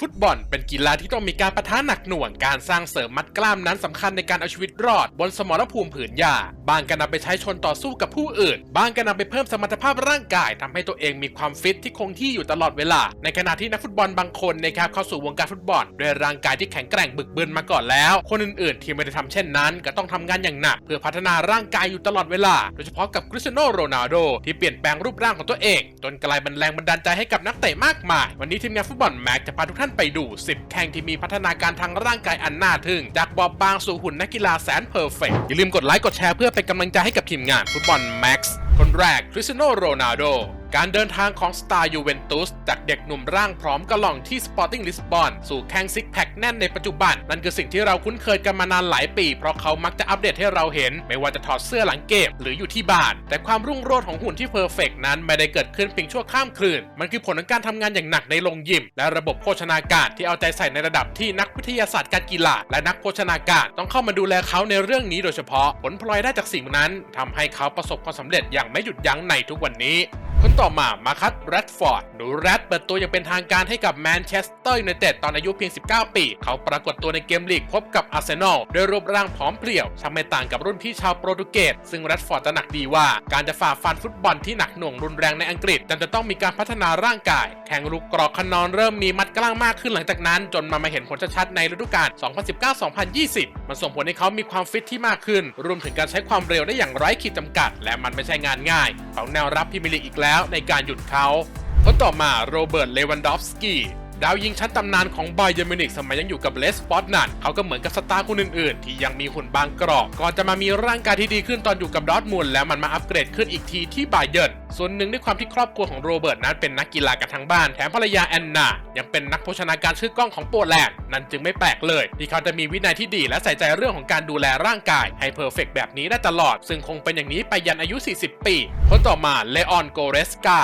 ฟุตบอลเป็นกีฬาที่ต้องมีการประทะหนักหน่วงการสร้างเสริมมัดกล้ามนั้นสำคัญในการเอาชีวิตรอด บนสมรภูมิผืนหญ้าบางก็นำไปใช้ชนต่อสู้กับผู้อื่น บางก็นำไปเพิ่มสมรรถภาพร่างกายทำให้ตัวเองมีความฟิตที่คงที่อยู่ตลอดเวลา ในขณะที่นักฟุตบอลบางคนนะครับเข้าสู่วงการฟุตบอลด้วยร่างกายที่แข็งแกร่งบึกบึนมาก่อนแล้ว คนอื่นๆ ที่ไม่ได้ทำเช่นนั้น ก็ต้องทำงานอย่างหนัก เพื่อพัฒนาร่างกายอยู่ตลอดเวลา โดยเฉพาะกับคริสเตียโนโรนัลโดที่เปลี่ยนแปลงรูปร่างของตัวเอง จนกลายเป็นแรงบันดาลใจให้กับนักเตะมากมาย วันนี้ทีมงานฟุตบอลแม็กจะพาทุกท่านไปดู 10 แข่งที่มีพัฒนาการทางร่างกายอันน่าทึ่ง จากบอบบางสู่หุ่นนักกีฬาแสนเพอร์เฟกต์อย่าลืมกดไลค์กดแชร์เพื่อเป็นกำลังใจให้กับทีมงานฟุตบอลแม็กซ์คนแรกคริสเตียโนโรนัลโด การเดินทางของสตาร์ยูเวนตุสจากเด็กหนุ่มร่างพร้อมกระหล่องที่สปอร์ติ้งลิสบอนสู่แข้งซิกแพคแน่นในปัจจุบัน นั่นคือสิ่งที่เราคุ้นเคยกันมานานหลายปี เพราะเขามักจะอัปเดตให้เราเห็น ไม่ว่าจะถอดเสื้อหลังเกมหรืออยู่ที่บ้าน แต่ความรุ่งโรจน์ของหุ่นที่เพอร์เฟกนั้นไม่ได้เกิดขึ้นเพียงชั่วข้ามคืน มันคือผลของการทำงานอย่างหนักในโรงยิม และระบบโภชนาการที่เอาใจใส่ในระดับที่นักวิทยาศาสตร์การกีฬาและนักโภชนาการต้องเข้ามาดูแลเขาในเรื่องนี้โดยเฉพาะผลพลอยได้จากสิ่งนั้นทำให้เขาประสบความสำเร็จอย่างไม่หยุดยั้งในทุกวันนี้ คนต่อมามาคัตแรดฟอร์ด หนูแรดเปิดตัวอย่างเป็นทางการให้กับแมนเชสเตอร์ยูไนเต็ดตอนอายุเพียง 19 ปี เขาปรากฏตัวในเกมลีกพบกับอาร์เซนอลด้วยรูปร่างผอมเพรียวช่างไม่ต่างกับรุ่นพี่ชาวโปรตุเกส ซึ่งแรดฟอร์ดจะหนักดีว่า การจะฝ่าฟันฟุตบอลที่หนักหน่วงรุนแรงในอังกฤษจำจะต้องมีการพัฒนาร่างกาย แข่งลูกกรอกขนอนเริ่มมีมัดกล้างมากขึ้นหลังจากนั้น จนมามาเห็นผลชัดๆในฤดูกาล 2019-2020 มันส่งผลให้เขามีความฟิตที่มากขึ้น รวมถึงการใช้ความเร็วได้อย่างไร้ขีดจำกัด และมันไม่ใช่งานง่ายของแนวรับพรีเมียร์ลีกอีกแล้วในการหยุดเขาคนต่อมาโรเบิร์ตเลวันดอฟสกี้ ดาวยิงชั้นตำนานของไบเยอร์มินิกสมัยยังอยู่กับเลสปอตนันเขาก็เหมือนกับสตาร์คนอื่นๆ ที่ยังมีหุ่นบางกรอบก่อนจะมามีร่างกายที่ดีขึ้นตอนอยู่กับดอทมุนด์แล้วมันมาอัปเกรดขึ้นอีกทีที่ไบเยิร์ส่วนหนึ่งด้วยความที่ครอบครัวของโรเบิร์ตนั้นเป็นนักกีฬากันทั้งบ้านแถมภรรยาแอนนายังเป็นนักโภชนาการชื่อกล้องของโปรแลนด์นั่นจึงไม่แปลกเลย ที่เขาจะมีวินัยที่ดีและใส่ใจเรื่องของการดูแลร่างกาย ให้เพอร์เฟกแบบนี้ได้ตลอด ซึ่งคงเป็นอย่างนี้ไปยันอายุ 40 ปี คนต่อมาเลออนโกเรสกา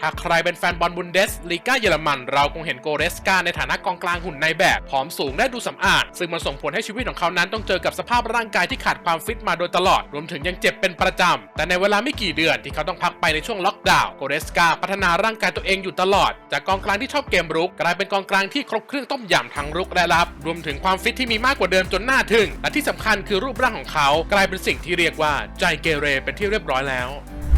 ถ้าใครเป็นแฟนบอลบุนเดสลีกาเยอรมัน เราคงเห็นโกเรสกาในฐานะกองกลางหุ่นในแบบผอมสูงและดูสำอาดซึ่งมันส่งผลให้ชีวิตของเขานั้นต้องเจอกับสภาพร่างกายที่ขาดความฟิตมาโดยตลอด รวมถึงยังเจ็บเป็นประจำ แต่ในเวลาไม่กี่เดือนที่เขาต้องพักไปในช่วงล็อกดาวน์โกเรสกาพัฒนาร่างกายตัวเองอยู่ตลอด จากกองกลางที่ชอบเกมรุก กลายเป็นกองกลางที่ครบเครื่องต้มยำทั้งรุกและรับ รวมถึงความฟิตที่มีมากกว่าเดิมจนน่าทึ่งและที่สำคัญคือรูปร่างของเขา กลายเป็นสิ่งที่เรียกว่าใจเกเรเป็นที่เรียบร้อยแล้ว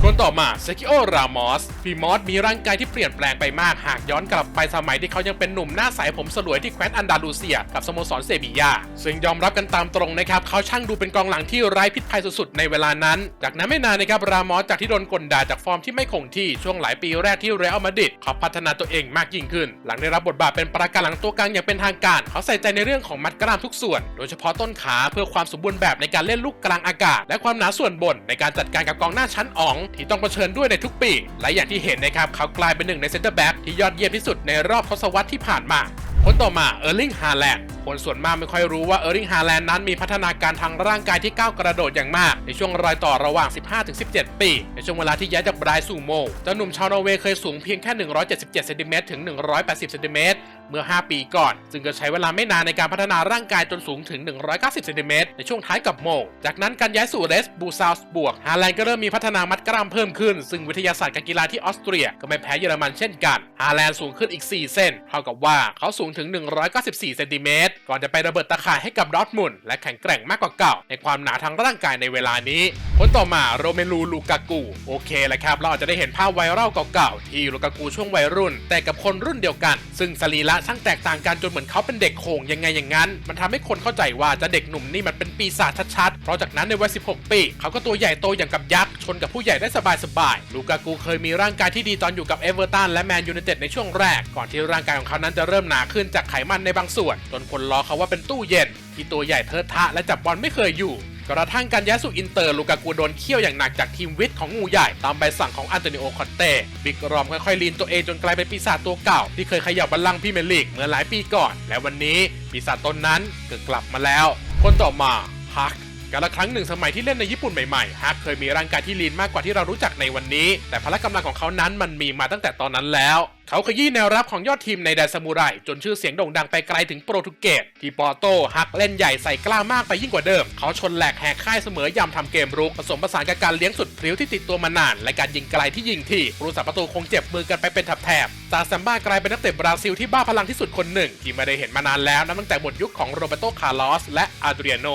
คนต่อมาเซคิโอ รามอสพี่มอสมีร่างกายที่เปลี่ยนแปลงไปมาก หากย้อนกลับไปสมัยที่เขายังเป็นหนุ่มหน้าใสผมสลวยที่แคว้นอันดาลูเซีย กับสโมสรเซบียา ซึ่งยอมรับกันตามตรงนะครับ เขาช่างดูเป็นกองหลังที่ไร้พิษภัยสุดๆ ในเวลานั้น จากนั้นไม่นานนะครับ รามอสจากที่โดนกลด่าจากฟอร์มที่ไม่คงที่ช่วงหลายปีแรกที่เรอัลมาดริดเขาพัฒนาตัวเองมากยิ่งขึ้น หลังได้รับบทบาทเป็นประการหลังตัวกลางอย่างเป็นทางการ เขาใส่ใจในเรื่องของมัดกล้ามทุกส่วน โดยเฉพาะต้นขาเพื่อความสมบูรณ์แบบในการเล่นลูกกลางอากาศ และความหนาส่วนบนในการจัดการกับกองหน้าชั้นอ๋องที่ต้องเผชิญด้วยในทุกปี และอย่างที่เห็นนะครับเขากลายเป็นหนึ่งในเซนเตอร์แบ็กที่ยอดเยี่ยมที่สุดในรอบทศวรรษที่ผ่านมาคนต่อมาเออร์ลิงฮาแลนด์คนส่วนมากไม่ค่อยรู้ว่าเออร์ลิงฮาแลนด์นั้นมีพัฒนาการทางร่างกายที่ก้าวกระโดดอย่างมาก ในช่วงรอยต่อระหว่าง 15-17 ปี ในช่วงเวลาที่ย้ายจากไบรท์สู่โมเจ้าหนุ่มชาวนอร์เวย์เคยสูงเพียงแค่ 177 เซนติเมตรถึง 180 เซนติเมตร เมื่อ 5 ปีก่อน ซึ่งก็ใช้เวลาไม่นานในการพัฒนาร่างกายจนสูงถึง 190เซนติเมตรในช่วงท้ายกับโมจากนั้นการย้ายสู่เรสบูซาวส์บวก ฮาแลนด์ก็เริ่มมีพัฒนามัดกล้ามเพิ่มขึ้น ซึ่งวิทยาศาสตร์การกีฬาที่ออสเตรียก็ไม่แพ้เยอรมันเช่นกัน ฮาแลนด์สูงขึ้นอีก 4 เซนเท่ากับว่าเขาสูงถึง 194เซนติเมตรก่อนจะไประเบิดตะข่ายให้กับดอทมุนและแข็งแกร่งมากกว่าเก่า ในความหนาทางร่างกายในเวลานี้คนต่อมาโรเมลูลูกากูโอเคแหละครับเราอาจจะได้เห็นภาพไวรัลเก่าๆที่ลูกากูช่วงวัยรุ่น แต่กับคนรุ่นเดียวกัน ซึ่งสรีระช่างแตกต่างกันจนเหมือนเขาเป็นเด็กโขงยังไงอย่างนั้น มันทำให้คนเข้าใจว่าจะเด็กหนุ่มนี่มันเป็นปีศาจชัดๆ เพราะจากนั้นในวัย 16 ปี เขาก็ตัวใหญ่โตอย่างกับยักษ์ ชนกับผู้ใหญ่ได้สบายๆ ลูกากูเคยมีร่างกายที่ดีตอนอยู่กับเอเวอร์ตันและแมนยูไนเต็ดในช่วงแรก ก่อนที่ร่างกายของเขานั้นจะเริ่มหนาขึ้นจากไขมันในบางส่วน จนคนล้อเขาว่าเป็นตู้เย็น ที่ตัวใหญ่เทิดทะและจับบอลไม่เคยอยู่ กระทั่งการย้ายสู่อินเตอร์ลูกากูโดนเคี่ยวอย่างหนักจากทีมวิทย์ของงูใหญ่ตามใบสั่งของอันโตนิโอคอนเต้บิ๊กรอมค่อยๆลีนตัวเองจนกลายเป็นปีศาจตัวเก่า ที่เคยขยับบัลลังก์พรีเมียร์ลีกเมื่อหลายปีก่อน และวันนี้ปีศาจตนนั้นก็กลับมาแล้ว คนต่อมาฮัก กาละครั้งหนึ่งสมัยที่เล่นในญี่ปุ่นใหม่ๆฮักเคยมีร่างกายที่ลีนมากกว่าที่เรารู้จักในวันนี้ แต่พละกำลังของเขานั้นมันมีมาตั้งแต่ตอนนั้นแล้ว เขาขยี้แนวรับของยอดทีมในแดนซามูไรจนชื่อเสียงโด่งดังไปไกลถึงโปรตุเกสที่ปอร์โตฮักเล่นใหญ่ใส่กล้ามากไปยิ่งกว่าเดิม เขาชนแหลกแหกค่ายเสมอยำทำเกมรุกผสมผสานกับการเลี้ยงสุดพริ้วที่ติดตัวมานาน และการยิงไกลที่ยิงที่ผู้รักษาประตูคงเจ็บมือกันไปเป็นแถบซาซัมบ้ากลายเป็นนักเตะบราซิลที่บ้าพลังที่สุดคนหนึ่ง ที่ไม่ได้เห็นมานานแล้วนับตั้งแต่หมดยุคของโรเบโตคาร์ลอสและอาดริอาโน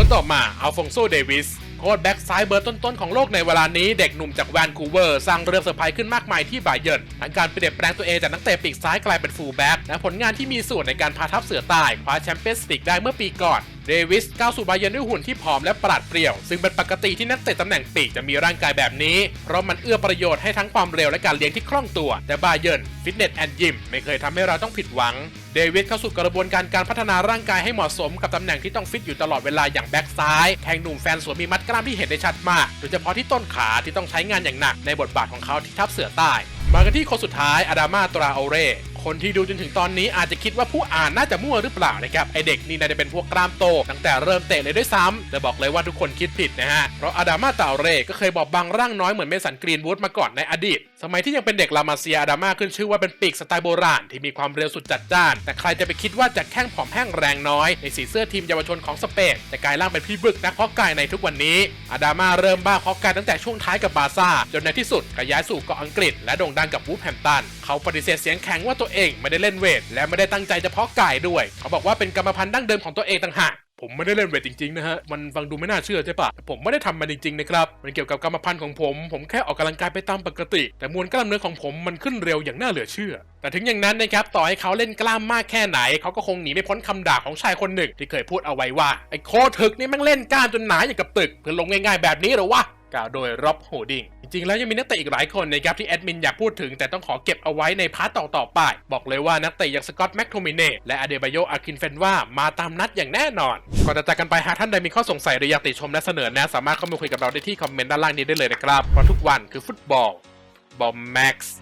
คนต่อมาอัลฟองโซเดวิสโค้ชแบ็กซ้ายเบอร์ต้นๆของโลกในเวลานี้เด็กหนุ่มจากแวนคูเวอร์สร้างเรื่องเซอร์ไพรส์ขึ้นมากมายที่บาเยิร์นทั้งการเปลี่ยนแปลงตัวเองจากนักเตะปีกซ้ายกลายเป็นฟูลแบ็กและผลงานที่มีส่วนในการพาทัพเสือใต้คว้าแชมเปี้ยนส์ลีกได้เมื่อปีก่อนเดวิสก้าวสู่บาเยิร์นด้วยหุ่นที่ผอมและปราดเปรียว ซึ่งเป็นปกติที่นักเตะตำแหน่งปีกจะมีร่างกายแบบนี้ เพราะมันเอื้อประโยชน์ให้ทั้งความเร็วและการเลี้ยงที่คล่องตัว แต่บาเยิร์นฟิตเนสแอนด์ยิมไม่เคยทำให้เราต้องผิดหวัง เดวิดเข้าสู่กระบวนการการพัฒนาร่างกายให้เหมาะสมกับตำแหน่งที่ต้องฟิตอยู่ตลอดเวลาอย่างแบ็กซ้าย แทงหนุ่มแฟนสวนมีมัดกล้ามที่เห็นได้ชัดมาก โดยเฉพาะที่ต้นขาที่ต้องใช้งานอย่างหนักในบทบาทของเขาที่ทับเสือใต้มากันที่คนสุดท้ายอาดามาตราโอเร คนที่ดูจนถึงตอนนี้อาจจะคิดว่าผู้อ่านน่าจะมั่วหรือเปล่านะครับไอเด็กนี่น่าจะเป็นพวกกล้ามโต ตั้งแต่เริ่มเตะเลยด้วยซ้ำแต่บอกเลยว่าทุกคนคิดผิดนะฮะ เพราะอาดามาตาเรก็เคยบอกบางร่างน้อยเหมือนเมสันกรีนวูดมาก่อนในอดีต สมัยที่ยังเป็นเด็กลามาเซียอาดามาขึ้นชื่อว่าเป็นปีกสไตล์โบราณที่มีความเร็วสุดจัดจ้าน แต่ใครจะไปคิดว่าจากแข้งผอมแห้งแรงน้อยในสีเสื้อทีมเยาวชนของสเปนจะกลายร่างเป็นพี่บึกนักเพาะกายในทุกวันนี้อาดามาเริ่มบ้าเพาะกายตั้งแต่ช่วงท้ายกับบาซ่าจนในที่สุดก็ย้ายสู่เกาะอังกฤษและโด่งดังกับวูฟแฮมตัน เขาปฏิเสธเสียงแข็งว่าตัวเองไม่ได้เล่นเวท และไม่ได้ตั้งใจจะเพาะกายด้วย เขาบอกว่าเป็นกรรมพันธุ์ดั้งเดิมของตัวเองต่างหากผมไม่ได้เล่นเวทจริงๆนะฮะ มันฟังดูไม่น่าเชื่อใช่ปะผมไม่ได้ทำมันจริงๆนะครับ มันเกี่ยวกับกรรมพันธุ์ของผม ผมแค่ออกกำลังกายไปตามปกติ แต่มวลกล้ามเนื้อของผมมันขึ้นเร็วอย่างน่าเหลือเชื่อ แต่ถึงอย่างนั้นนะครับ ต่อให้เขาเล่นกล้ามมากแค่ไหน เขาก็คงหนีไม่พ้นคำด่าของชายคนหนึ่ง ที่เคยพูดเอาไว้ว่าไอ้โคถึกนี่แม่งเล่นกล้ามจนหนาอย่างกับตึก เพื่อลงง่ายๆแบบนี้หรอวะ กล่าวโดยร็อบโฮดิงจริงๆ แล้วยังมีนักเตะอีกหลายคนนะครับที่แอดมินอยากพูดถึง แต่ต้องขอเก็บเอาไว้ในพาร์ตต่อๆไป บอกเลยว่านักเตะอย่างสกอตแม็กโทมิเน่และอเดบายโยอาคินเฟนว่ามาตามนัดอย่างแน่นอน ก่อนจะจากกันไปหากท่านใดมีข้อสงสัยหรืออยากติชมและเสนอแนะสามารถเข้ามาคุยกับเราได้ที่คอมเมนต์ด้านล่างนี้ได้เลยนะครับเพราะทุกวันคือฟุตบอลบอมแม็กซ์